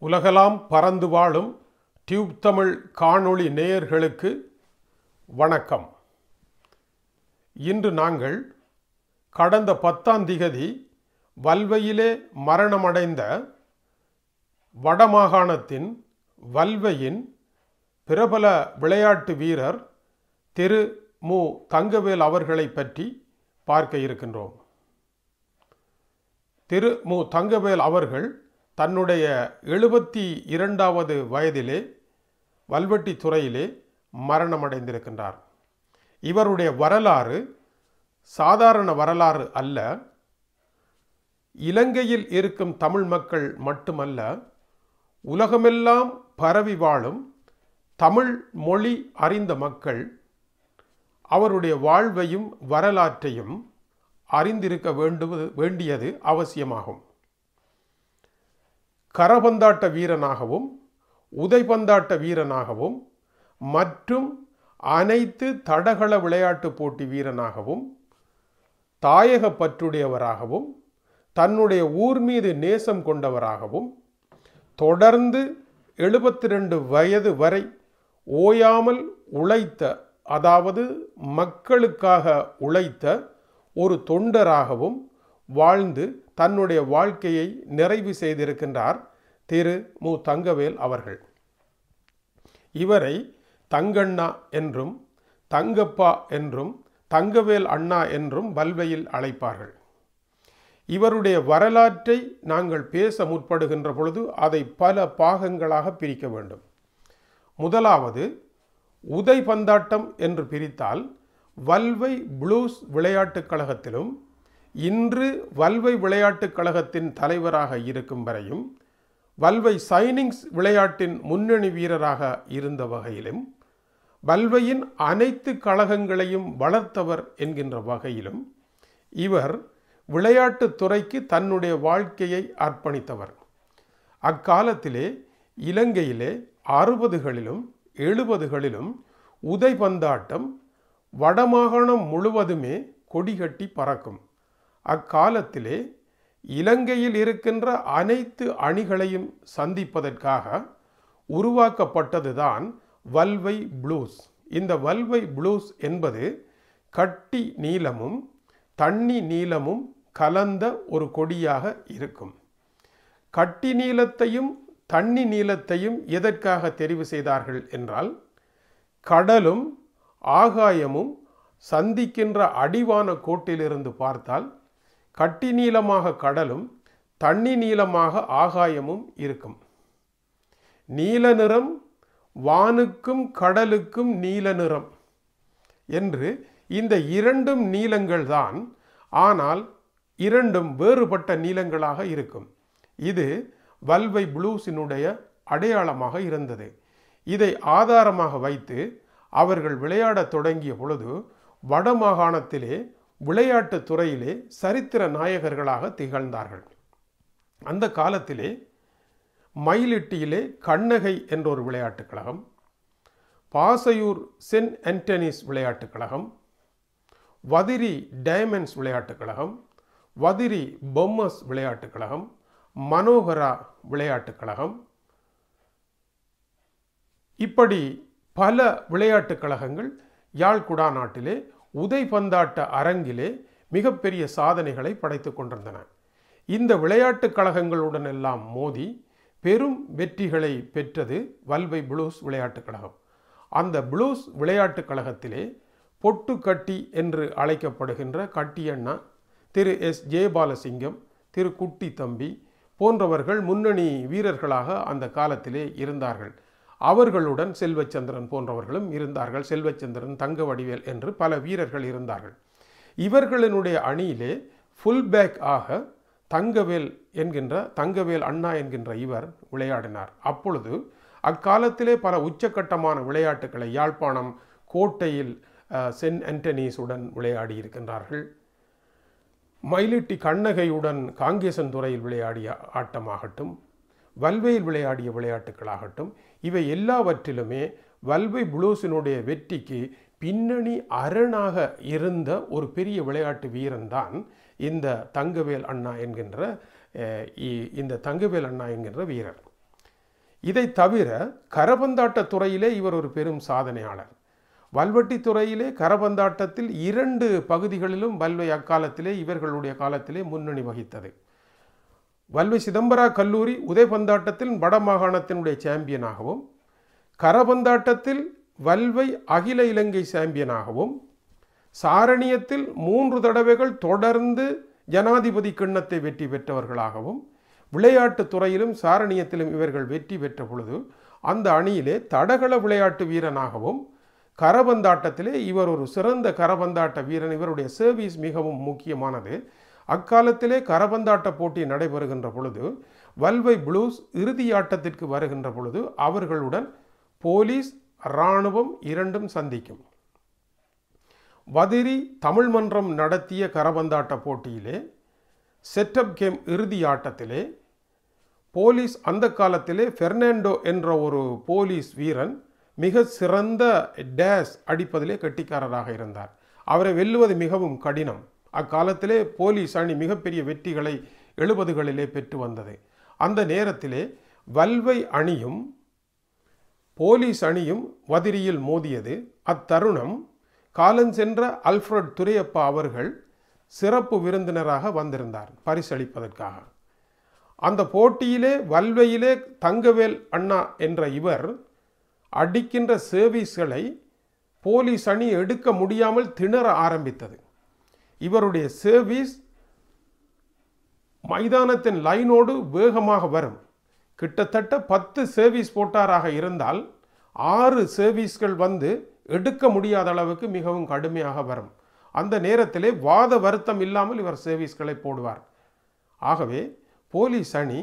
உலகலாம் பறந்து வாழும் டியூப் தமிழ் காணொளி நேயர்களுக்கு வணக்கம். இன்று நாங்கள் கடந்த பத்தாம் திகதி வல்வையிலே மரணமடைந்த வடமாகாணத்தின் வல்வையின் பிரபல விளையாட்டு வீரர் திரு. மு. தங்கவேல் அவர்களை பற்றி பார்க்க இருக்கின்றோம். திரு. மு. தங்கவேல் அவர்கள் தன்னுடைய எழுபத்தி இரண்டாவது வயதிலே வல்வெட்டி துறையிலே மரணமடைந்திருக்கின்றார். இவருடைய வரலாறு சாதாரண வரலாறு அல்ல. இலங்கையில் இருக்கும் தமிழ் மக்கள் மட்டுமல்ல உலகமெல்லாம் பரவி வாழும் தமிழ் மொழி அறிந்த மக்கள் அவருடைய வாழ்வையும் வரலாற்றையும் அறிந்திருக்க வேண்டுவது வேண்டியது அவசியமாகும். கரபந்தாட்ட வீரனாகவும் உதைபந்தாட்ட வீரனாகவும் மற்றும் அனைத்து தடகள விளையாட்டு போட்டி வீரனாகவும் தாயக பற்றுடையவராகவும் தன்னுடைய ஊர் மீது நேசம் கொண்டவராகவும் தொடர்ந்து எழுபத்தி ரெண்டு வயது வரை ஓயாமல் உழைத்த அதாவது மக்களுக்காக உழைத்த ஒரு தொண்டராகவும் வாழ்ந்து தன்னுடைய வாழ்க்கையை நிறைவு செய்திருக்கின்றார் திரு மு. தங்கவேல் அவர்கள். இவரை தங்கண்ணா என்றும் தங்கப்பா என்றும் தங்கவேல் அண்ணா என்றும் வல்வையில் அழைப்பார்கள். இவருடைய வரலாற்றை நாங்கள் பேச முற்படுகின்ற பொழுது அதை பல பாகங்களாக பிரிக்க வேண்டும். முதலாவது உதை பந்தாட்டம் என்று பிரித்தால் வல்வை ப்ளூஸ் விளையாட்டுக் கழகத்திலும் இன்று வல்வை விளையாட்டுக் கழகத்தின் தலைவராக இருக்கும் வரையும் வல்வை சைனிங்ஸ் விளையாட்டின் முன்னணி வீரராக இருந்த வகையிலும் வல்வையின் அனைத்து கழகங்களையும் வளர்த்தவர் என்கின்ற வகையிலும் இவர் விளையாட்டுத் துறைக்கு தன்னுடைய வாழ்க்கையை அர்ப்பணித்தவர். அக்காலத்திலே இலங்கையிலே அறுபதுகளிலும் எழுபதுகளிலும் உதைபந்தாட்டம் வடமாகாணம் முழுவதுமே கொடிகட்டி பறக்கும். அக்காலத்திலே இலங்கையில் இருக்கின்ற அனைத்து அணிகளையும் சந்திப்பதற்காக உருவாக்கப்பட்டதுதான் வல்வை ப்ளூஸ். இந்த வல்வை ப்ளூஸ் என்பது கட்டி நீளமும் தண்ணி நீளமும் கலந்த ஒரு கொடியாக இருக்கும். கட்டி நீளத்தையும் தண்ணி நீளத்தையும் எதற்காக தெரிவு செய்தார்கள் என்றால் கடலும் ஆகாயமும் சந்திக்கின்ற அடிவான கோட்டிலிருந்து பார்த்தால் கட்டி நீளமாக கடலும் தண்ணி நீளமாக ஆகாயமும் இருக்கும். நீல நிறம் வானுக்கும் கடலுக்கும் நீல நிறம் என்று இந்த இரண்டும் நீளங்கள் தான். ஆனால் இரண்டும் வேறுபட்ட நீளங்களாக இருக்கும். இது வல்வை ப்ளூஸினுடைய அடையாளமாக இருந்தது. இதை ஆதாரமாக வைத்து அவர்கள் விளையாடத் தொடங்கிய பொழுது வடமாகாணத்திலே விளையாட்டு துறையிலே சரித்திர நாயகர்களாக திகழ்ந்தார்கள். அந்த காலத்திலே மயிலிட்டியிலே கண்ணகை என்ற ஒரு விளையாட்டுக் கழகம் பாசையூர் சென்ட் அன்டனிஸ் விளையாட்டுக் கழகம் வதிரி டைமண்ட்ஸ் விளையாட்டுக் கழகம் வதிரி பொம்மஸ் விளையாட்டுக் கழகம் மனோகரா விளையாட்டுக் கழகம். இப்படி பல விளையாட்டுக் கழகங்கள் யாழ்குடா நாட்டிலே உதைபந்தாட்ட அரங்கிலே மிகப்பெரிய சாதனைகளை படைத்து கொண்டிருந்தன. இந்த விளையாட்டுக் கழகங்களுடன் எல்லாம் மோதி பெரும் வெற்றிகளை பெற்றது வல்வை ப்ளூஸ் விளையாட்டுக் கழகம். அந்த ப்ளூஸ் விளையாட்டுக் கழகத்திலே பொட்டு கட்டி என்று அழைக்கப்படுகின்ற கட்டியண்ணா திரு எஸ். ஜெயபாலசிங்கம் திரு குட்டி தம்பி போன்றவர்கள் முன்னணி வீரர்களாக அந்த காலத்திலே இருந்தார்கள். அவர்களுடன் செல்வச்சந்திரன் போன்றவர்களும் இருந்தார்கள். செல்வச்சந்திரன் தங்க வடிவேல் என்று பல வீரர்கள் இருந்தார்கள். இவர்களினுடைய அணியிலே ஃபுல் பேக் ஆக தங்கவேல் என்கின்ற தங்கவேல் அண்ணா என்கின்ற இவர் விளையாடினார். அப்பொழுது அக்காலத்திலே பல உச்சக்கட்டமான விளையாட்டுகளை யாழ்ப்பாணம் கோட்டையில் சென்ட் ஆண்டனீஸுடன் விளையாடி இருக்கின்றார்கள் மயிலிட்டி கண்ணகையுடன் காங்கேசன் துறையில் விளையாடிய ஆட்டமாகட்டும் வல்வையில் விளையாடிய விளையாட்டுகளாகட்டும் இவை எல்லாவற்றிலுமே வல்வை ப்ளூஸினுடைய வெற்றிக்கு பின்னணி அரணாக இருந்த ஒரு பெரிய விளையாட்டு வீரன் தான் இந்த தங்கவேல் அண்ணா என்கின்ற இ- இந்த தங்கவேல் அண்ணா என்கின்ற வீரர். இதை தவிர கரபந்தாட்ட துறையிலே இவர் ஒரு பெரும் சாதனையாளர். வல்வட்டி துறையிலே கரபந்தாட்டத்தில் இரண்டு பகுதிகளிலும் வல்வை அக்காலத்திலே இவர்களுடைய காலத்திலே முன்னணி வகித்தது. வல்வி சிதம்பரா கல்லூரி உதயபந்தாட்டத்தில் வடமாகாணத்தினுடைய சாம்பியனாகவும் கரபந்தாட்டத்தில் வல்வை அகில இலங்கை சாம்பியனாகவும் சாரணியத்தில் மூன்று தடவைகள் தொடர்ந்து ஜனாதிபதி கிண்ணத்தை வெற்றி பெற்றவர்களாகவும் விளையாட்டுத் துறையிலும் சாரணியத்திலும் இவர்கள் வெற்றி பெற்ற பொழுது அந்த அணியிலே தடகள விளையாட்டு வீரனாகவும் கரபந்தாட்டத்திலே இவர் ஒரு சிறந்த கரபந்தாட்ட வீரன் இவருடைய சர்வீஸ் மிகவும் முக்கியமானது. அக்காலத்திலே கரபந்தாட்ட போட்டி நடைபெறுகின்ற பொழுது வல்வை ப்ளூஸ் இறுதி ஆட்டத்திற்கு வருகின்ற பொழுது அவர்களுடன் போலீஸ் இராணுவம் இரண்டும் சந்திக்கும். வதிரி தமிழ் மன்றம் நடத்திய கரபந்தாட்ட போட்டியிலே செட்டப் கேம் இறுதி ஆட்டத்திலே போலீஸ் அந்த காலத்திலே ஃபெர்னாண்டோ என்ற ஒரு போலீஸ் வீரன் மிக சிறந்த டேஸ் அடிப்பதிலே கெட்டிக்காரராக இருந்தார். அவரை வெல்லுவது மிகவும் கடினம். அக்காலத்திலே போலீஸ் அணி மிகப்பெரிய வெற்றிகளை எழுபதுகளிலே பெற்று வந்தது. அந்த நேரத்திலே வல்வை அணியும் போலீஸ் அணியும் வதிரியில் மோதியது. அத்தருணம் காலஞ்சென்ற அல்ஃப்ரட் துரையப்பா அவர்கள் சிறப்பு விருந்தினராக வந்திருந்தார் பரிசளிப்பதற்காக. அந்த போட்டியிலே வல்வையிலே தங்கவேல் அண்ணா என்ற இவர் அடிக்கின்ற சர்வீஸ்களை போலீஸ் அணி எடுக்க முடியாமல் திணற ஆரம்பித்தது. இவருடைய சர்வீஸ் மைதானத்தின் லைனோடு வேகமாக வரும். கிட்டத்தட்ட பத்து சர்வீஸ் போட்டாராக இருந்தால் ஆறு சர்வீஸ்கள் வந்து எடுக்க முடியாத அளவுக்கு மிகவும் கடுமையாக வரும். அந்த நேரத்திலே வாத வருத்தம் இல்லாமல் இவர் சர்வீஸ்களை போடுவார். ஆகவே போலீஸ் அணி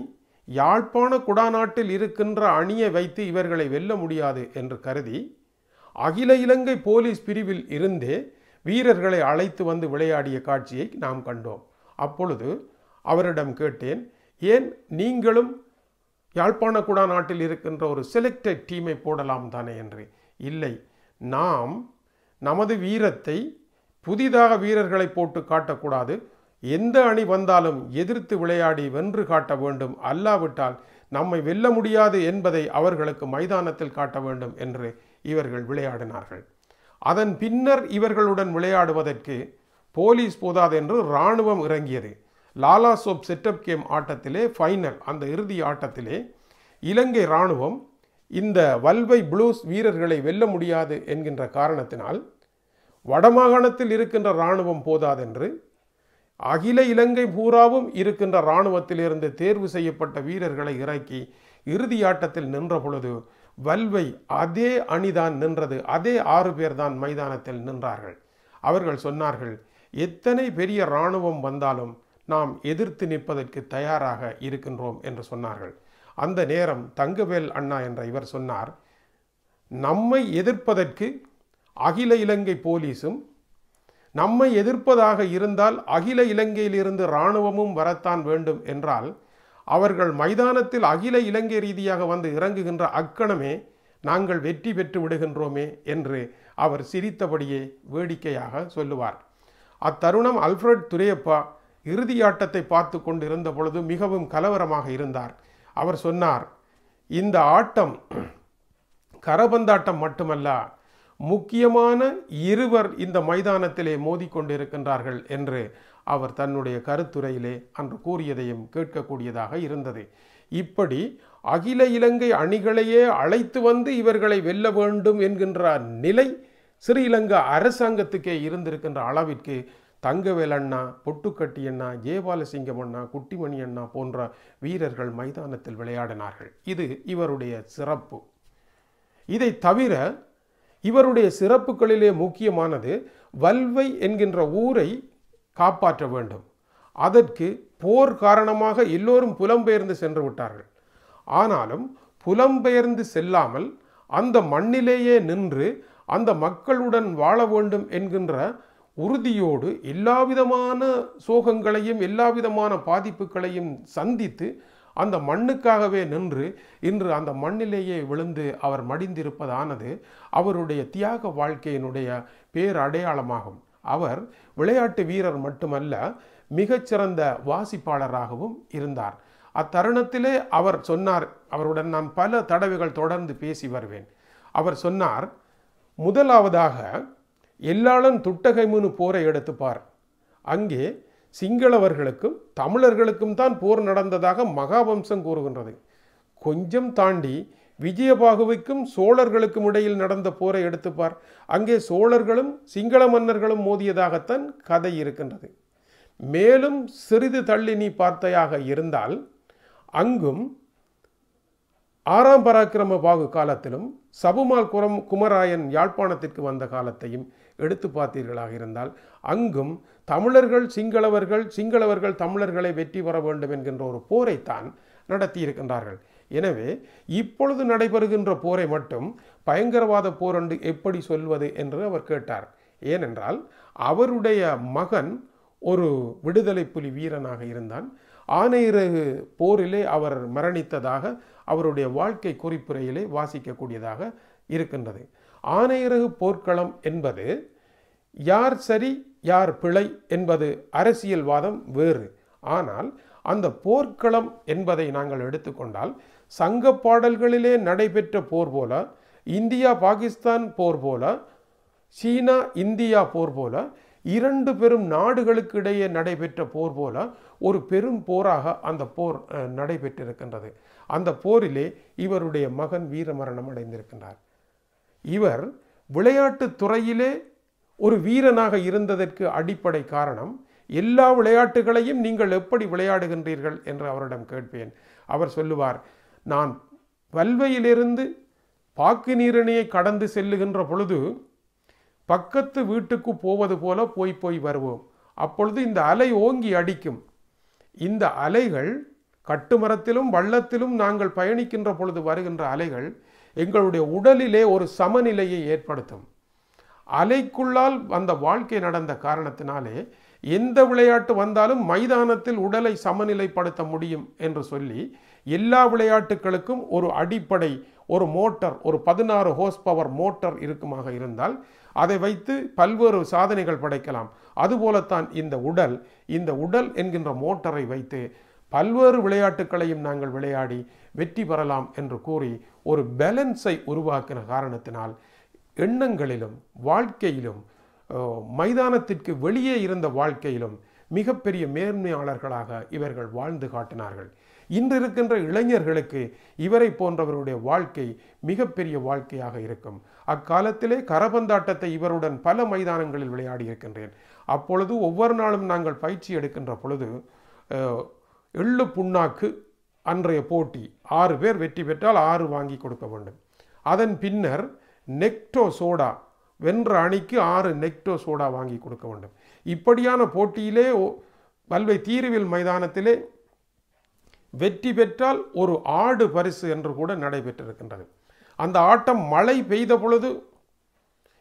யாழ்ப்பாண குடாநாட்டில் இருக்கின்ற அணியை வைத்து இவர்களை வெல்ல முடியாது என்று கருதி அகில இலங்கை போலீஸ் பிரிவில் இருந்தே வீரர்களை அழைத்து வந்து விளையாடிய காட்சியை நாம் கண்டோம். அப்பொழுது அவரிடம் கேட்டேன் ஏன் நீங்களும் யாழ்ப்பாண குடாநாட்டில் இருக்கின்ற ஒரு செலக்டட் டீமை போடலாம் தானே? என்று. இல்லை நாம் நமது வீரத்தை புதிதாக வீரர்களை போட்டு காட்டக்கூடாது. எந்த அணி வந்தாலும் எதிர்த்து விளையாடி வென்று காட்ட வேண்டும். அல்லாவிட்டால் நம்மை வெல்ல முடியாது என்பதை அவர்களுக்கு மைதானத்தில் காட்ட வேண்டும் என்று இவர்கள் விளையாடினார்கள். அதன் பின்னர் இவர்களுடன் விளையாடுவதற்கு போலீஸ் போதாது என்று இராணுவம் இறங்கியது. லாலா சோப் செட்டப் கேம் ஆட்டத்திலே ஃபைனல் அந்த இறுதி ஆட்டத்திலே இலங்கை இராணுவம் இந்த வல்வை ப்ளூஸ் வீரர்களை வெல்ல முடியாது என்கின்ற காரணத்தினால் வடமாகாணத்தில் இருக்கின்ற இராணுவம் போதாதென்று அகில இலங்கை பூராவும் இருக்கின்ற இராணுவத்திலிருந்து தேர்வு செய்யப்பட்ட வீரர்களை இறக்கி இறுதியாட்டத்தில் நின்ற பொழுது வல்வை அதே அணிதான் நின்றது. அதே ஆறு பேர் தான் மைதானத்தில் நின்றார்கள். அவர்கள் சொன்னார்கள் எத்தனை பெரிய இராணுவம் வந்தாலும் நாம் எதிர்த்து நிற்பதற்கு தயாராக இருக்கின்றோம் என்று சொன்னார்கள். அந்த நேரம் தங்கவேல் அண்ணா என்ற இவர் சொன்னார் நம்மை எதிர்ப்பதற்கு அகில இலங்கை போலீஸும் நம்மை எதிர்ப்பதாக இருந்தால் அகில இலங்கையிலிருந்து இராணுவமும் வரத்தான் வேண்டும் என்றால் அவர்கள் மைதானத்தில் அகில இலங்கை ரீதியாக வந்து இறங்குகின்ற அக்கணமே நாங்கள் வெற்றி பெற்று விடுகின்றோமே என்று அவர் சிரித்தபடியே வேடிக்கையாக சொல்லுவார். அத்தருணம் அல்ஃபிரட் துரையப்பா இறுதியாட்டத்தை பார்த்து கொண்டிருந்த பொழுது மிகவும் கலவரமாக இருந்தார். அவர் சொன்னார் இந்த ஆட்டம் கரபந்தாட்டம் மட்டுமல்ல முக்கியமான இருவர் இந்த மைதானத்திலே மோதிக்கொண்டிருக்கின்றார்கள் என்று அவர் தன்னுடைய கருத்துரையிலே அன்று கூறியதையும் கேட்கக்கூடியதாக இருந்தது. இப்படி அகில இலங்கை அணிகளையே அழைத்து வந்து இவர்களை வெல்ல வேண்டும் என்கின்ற நிலை ஸ்ரீலங்கா அரசாங்கத்துக்கே இருந்திருக்கின்ற அளவிற்கு தங்கவேல் அண்ணா பொட்டுக்கட்டி அண்ணா ஜெயபாலசிங்கம் அண்ணா குட்டிமணி அண்ணா போன்ற வீரர்கள் மைதானத்தில் விளையாடினார்கள். இது இவருடைய சிறப்பு. இதை தவிர இவருடைய சிறப்புகளிலே முக்கியமானது வல்வை என்கின்ற ஊரை காப்பாற்ற வேண்டும். அதற்கு போர் காரணமாக எல்லோரும் புலம்பெயர்ந்து சென்று விட்டார்கள். ஆனாலும் புலம்பெயர்ந்து செல்லாமல் அந்த மண்ணிலேயே நின்று அந்த மக்களுடன் வாழ வேண்டும் என்கின்ற உறுதியோடு எல்லாவிதமான சோகங்களையும் எல்லாவிதமான பாதிப்புகளையும் சந்தித்து அந்த மண்ணுக்காகவே நின்று இன்று அந்த மண்ணிலேயே விழுந்து அவர் மடிந்திருப்பதானது அவருடைய தியாக வாழ்க்கையினுடைய பேரடையாளமாகும். அவர் விளையாட்டு வீரர் மட்டுமல்ல மிகச்சிறந்த வாசிப்பாளராகவும் இருந்தார். அத்தருணத்திலே அவர் சொன்னார் அவருடன் நான் பல தடவைகள் தொடர்ந்து பேசி வருவேன். அவர் சொன்னார் முதலாவதாக எல்லாளன் துட்டகைமுனு போரை எடுத்துப்பார் அங்கே சிங்களவர்களுக்கும் தமிழர்களுக்கும் தான் போர் நடந்ததாக மகாவம்சம் கூறுகின்றது. கொஞ்சம் தாண்டி விஜயபாகுவுக்கும் சோழர்களுக்கும் இடையில் நடந்த போரை எடுத்துப்பார். அங்கே சோழர்களும் சிங்கள மன்னர்களும் மோதியதாகத்தான் கதை இருக்கின்றது. மேலும் சிறிது தள்ளி நீ பார்த்தையாக இருந்தால் அங்கும் ஆறாம் பராக்கிரம பாகு காலத்திலும் சபுமால் குரம் குமராயன் யாழ்ப்பாணத்திற்கு வந்த காலத்தையும் எடுத்து பார்த்தீர்களாக இருந்தால் அங்கும் தமிழர்கள் சிங்களவர்கள் சிங்களவர்கள் தமிழர்களை வெற்றி பெற வேண்டும் என்கின்ற ஒரு போரைத்தான் நடத்தி இருக்கின்றார்கள் எனவே இப்பொழுது நடைபெறுகின்ற போரை மட்டும் பயங்கரவாத போர் என்று எப்படி சொல்வது என்று அவர் கேட்டார். ஏனென்றால் அவருடைய மகன் ஒரு விடுதலை புலி வீரனாக இருந்தான். ஆனையிறகு போரிலே அவர் மரணித்ததாக அவருடைய வாழ்க்கை குறிப்புரையிலே வாசிக்கக்கூடியதாக இருக்கின்றது. ஆனையிறகு போர்க்களம் என்பது யார் சரி யார் பிழை என்பது அரசியல்வாதம் வேறு. ஆனால் அந்த போர்க்களம் என்பதை நாங்கள் எடுத்துக்கொண்டால் சங்க பாடல்களிலே நடைபெற்ற போர் போல இந்தியா பாகிஸ்தான் போர் போல சீனா இந்தியா போர் போல இரண்டு பெரும் நாடுகளுக்கு இடையே நடைபெற்ற போர் போல ஒரு பெரும் போராக அந்த போர் நடைபெற்றிருக்கின்றது. அந்த போரிலே இவருடைய மகன் வீரமரணம் அடைந்திருக்கின்றார். இவர் விளையாட்டு துறையிலே ஒரு வீரனாக இருந்ததற்கு அடிப்படை காரணம் எல்லா விளையாட்டுகளையும் நீங்கள் எப்படி விளையாடுகின்றீர்கள் என்று அவரிடம் கேட்பேன். அவர் சொல்லுவார் நான் வல்வையிலிருந்து பாக்கு நீரணியை கடந்து செல்லுகின்ற பொழுது பக்கத்து வீட்டுக்கு போவது போல போய் போய் வருவோம். அப்பொழுது இந்த அலை ஓங்கி அடிக்கும். இந்த அலைகள் கட்டுமரத்திலும் வள்ளத்திலும் நாங்கள் பயணிக்கின்ற பொழுது வருகின்ற அலைகள் எங்களுடைய உடலிலே ஒரு சமநிலையை ஏற்படுத்தும். அலைக்குள்ளால் அந்த வாழ்க்கை நடந்த காரணத்தினாலே எந்த விளையாட்டு வந்தாலும் மைதானத்தில் உடலை சமநிலைப்படுத்த முடியும் என்று சொல்லி எல்லா விளையாட்டுகளுக்கும் ஒரு அடிப்படை ஒரு மோட்டர் ஒரு பதினாறு ஹோஸ் பவர் மோட்டார் இருக்குமாக இருந்தால் அதை வைத்து பல்வேறு சாதனைகள் படைக்கலாம். அதுபோலத்தான் இந்த உடல் இந்த உடல் என்கின்ற மோட்டரை வைத்து பல்வேறு விளையாட்டுகளையும் நாங்கள் விளையாடி வெற்றி பெறலாம் என்று கூறி ஒரு பேலன்ஸை உருவாக்கின காரணத்தினால் எண்ணங்களிலும் வாழ்க்கையிலும் மைதானத்திற்கு வெளியே இருந்த வாழ்க்கையிலும் மிகப்பெரிய மேன்மையாளர்களாக இவர்கள் வாழ்ந்து காட்டினார்கள். இன்று இருக்கின்ற இளைஞர்களுக்கு இவரை போன்றவருடைய வாழ்க்கை மிகப்பெரிய வாழ்க்கையாக இருக்கும். அக்காலத்திலே கரபந்தாட்டத்தை இவருடன் பல மைதானங்களில் விளையாடி இருக்கின்றேன் அப்பொழுது ஒவ்வொரு நாளும் நாங்கள் பயிற்சி எடுக்கின்ற பொழுது எள்ளு புண்ணாக்கு அன்றைய போட்டி ஆறு பேர் வெற்றி பெற்றால் ஆறு வாங்கி கொடுக்க வேண்டும். அதன் பின்னர் நெக்டோ சோடா வென்ற அணிக்கு ஆறு நெக்டோ சோடா வாங்கி கொடுக்க வேண்டும். இப்படியான போட்டியிலே பல்வே வல்வை தீருவில் மைதானத்திலே வெற்றி பெற்றால் ஒரு ஆடு பரிசு என்று கூட நடைபெற்றிருக்கின்றது. அந்த ஆட்டம் மழை பெய்த பொழுது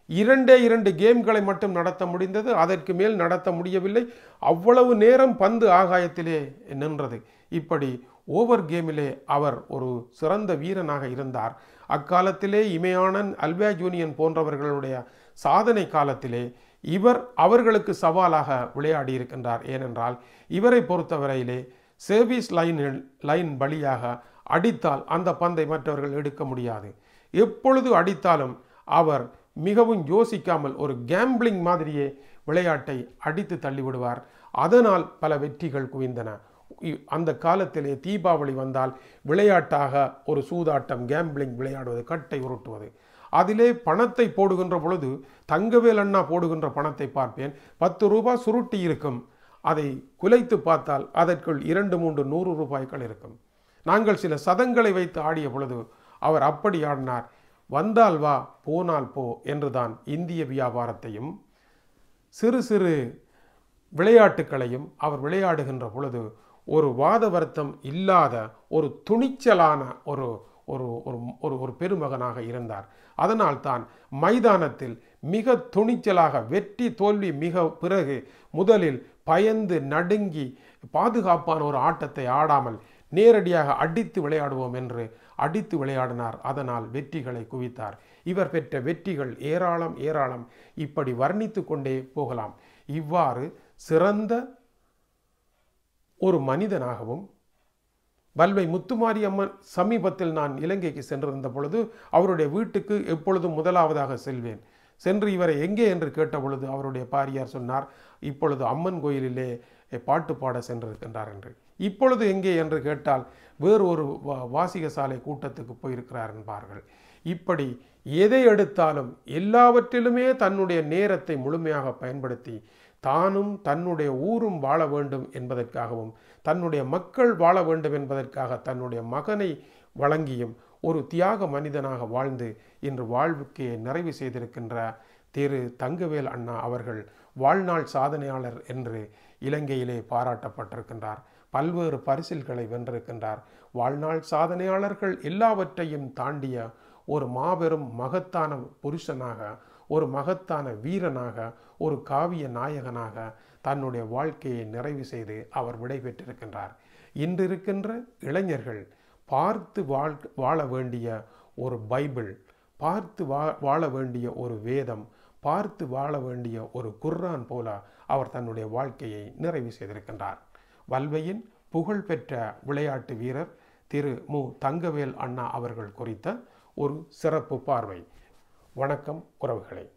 இரண்டே இரண்டு கேம்களை மட்டும் நடத்த முடிந்தது. அதற்கு மேல் நடத்த முடியவில்லை. அவ்வளவு நேரம் பந்து ஆகாயத்திலே நின்றது. இப்படி ஓவர் கேமிலே அவர் ஒரு சிறந்த வீரனாக இருந்தார். அக்காலத்திலே இமயானன் அல்வா ஜூனியன் போன்றவர்களுடைய சாதனை காலத்திலே இவர் அவர்களுக்கு சவாலாக விளையாடி இருக்கின்றார் ஏனென்றால் இவரை பொறுத்தவரையிலே சர்வீஸ் லைனில் லைன் வழியாக அடித்தால் அந்த பந்தை மற்றவர்கள் எடுக்க முடியாது. எப்பொழுது அடித்தாலும் அவர் மிகவும் யோசிக்காமல் ஒரு கேம்பிளிங் மாதிரியே விளையாட்டை அடித்து தள்ளிவிடுவார். அதனால் பல வெற்றிகள் குவிந்தன. இ- அந்த காலத்திலே தீபாவளி வந்தால் விளையாட்டாக ஒரு சூதாட்டம் கேம்பிளிங் விளையாடுவது கட்டை உருட்டுவது. அதிலே பணத்தை போடுகின்ற பொழுது தங்கவேல் அண்ணா போடுகின்ற பணத்தை பார்ப்பேன். பத்து ரூபாய் சுருட்டி இருக்கும். அதை குலைத்து பார்த்தால் அதற்குள் இரண்டு மூன்று நூறு ரூபாய்கள் இருக்கும். நாங்கள் சில சதங்களை வைத்து ஆடிய பொழுது அவர் அப்படி ஆடினார். வந்தால் வா போனால் போ என்றுதான் இந்திய வியாபாரத்தையும் சிறு சிறு விளையாட்டுகளையும் அவர் விளையாடுகின்ற பொழுது ஒரு வாத வருத்தம் இல்லாத ஒரு துணிச்சலான ஒரு ஒரு ஒரு ஒரு ஒரு பெருமகனாக இருந்தார். அதனால் தான் மைதானத்தில் மிக துணிச்சலாக வெற்றி தோல்வி மிக பிறகு முதலில் பயந்து நடுங்கி பாதுகாப்பான ஒரு ஆட்டத்தை ஆடாமல் நேரடியாக அடித்து விளையாடுவோம் என்று அடித்து விளையாடினார். அதனால் வெற்றிகளை குவித்தார். இவர் பெற்ற வெற்றிகள் ஏராளம் ஏராளம். இப்படி வர்ணித்து கொண்டே போகலாம். இவ்வாறு சிறந்த ஒரு மனிதனாகவும் வல்வை முத்துமாரியம்மன் சமீபத்தில் நான் இலங்கைக்கு சென்றிருந்த பொழுது அவருடைய வீட்டுக்கு எப்பொழுதும் முதலாவதாக செல்வேன். சென்று இவரை எங்கே என்று கேட்ட பொழுது அவருடைய பாரியார் சொன்னார் இப்பொழுது அம்மன் கோயிலிலே பாட்டு பாட சென்றிருக்கின்றார் என்று. இப்பொழுது எங்கே என்று கேட்டால் வேறு ஒரு வா- வாசிக சாலை கூட்டத்துக்கு போயிருக்கிறார் என்பார்கள். இப்படி எதை எடுத்தாலும் எல்லாவற்றிலுமே தன்னுடைய நேரத்தை முழுமையாக பயன்படுத்தி தானும் தன்னுடைய ஊரும் வாழ வேண்டும் என்பதற்காகவும் தன்னுடைய மக்கள் வாழ வேண்டும் என்பதற்காக தன்னுடைய மகனை வழங்கியும் ஒரு தியாக மனிதனாக வாழ்ந்து இன்று வாழ்வுக்கு நிறைவு செய்திருக்கின்ற திரு தங்கவேல் அண்ணா அவர்கள் வாழ்நாள் சாதனையாளர் என்று இலங்கையிலே பாராட்டப்பட்டிருக்கின்றார். பல்வேறு பரிசில்களை வென்றிருக்கின்றார். வாழ்நாள் சாதனையாளர்கள் எல்லாவற்றையும் தாண்டிய ஒரு மாபெரும் மகத்தான புருஷனாக ஒரு மகத்தான வீரனாக ஒரு காவிய நாயகனாக தன்னுடைய வாழ்க்கையை நிறைவு செய்து அவர் விடைபெற்றிருக்கின்றார் இன்று இருக்கின்ற இளைஞர்கள் பார்த்து வாழ் வாழ வேண்டிய ஒரு பைபிள் பார்த்து வா வாழ வேண்டிய ஒரு வேதம் பார்த்து வாழ வேண்டிய ஒரு குர்ரான் போல அவர் தன்னுடைய வாழ்க்கையை நிறைவு செய்திருக்கின்றார். வல்வையின் புகழ்பெற்ற விளையாட்டு வீரர் திரு மு. தங்கவேல் அண்ணா அவர்கள் குறித்த ஒரு சிறப்பு பார்வை. வணக்கம் உறவுகளை.